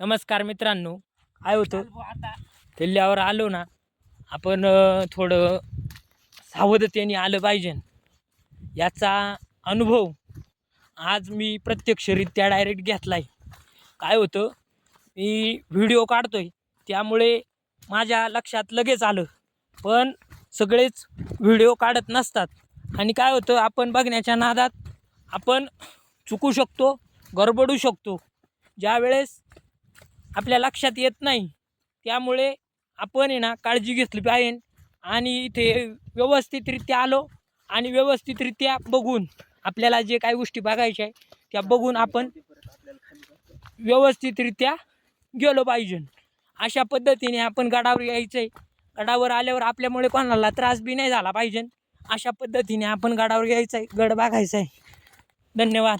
नमस्कार मित्रांनो काय होतं? किल्ल्यावर आलो ना आपण थोडं सावधतेने आलं पाहिजे. याचा अनुभव आज मी प्रत्यक्षरित्या डायरेक्ट घेतला आहे काय होतं? मी व्हिडिओ काढतोय त्यामुळे माझ्या लक्षात लगेच आलं. पण सगळेच व्हिडिओ काढत नसतात. आणि काय होतं? आपण बघण्याच्या नादात आपण चुकू शकतो गडबडू शकतो. ज्यावेळेस आपल्या लक्षात येत नाही. त्यामुळे आपण आहे ना काळजी घेतली पाहिजे आणि इथे व्यवस्थितरित्या आलो आणि व्यवस्थितरित्या बघून आपल्याला जे काही गोष्टी बघायच्या आहे त्या बघून आपण व्यवस्थितरित्या गेलो पाहिजे. अशा पद्धतीने आपण गडावर यायचं आहे गडावर आल्यावर आपल्यामुळे कोणाला त्रास बी नाही झाला पाहिजे. अशा पद्धतीने आपण गडावर यायचं आहे गड बघायचा आहे धन्यवाद.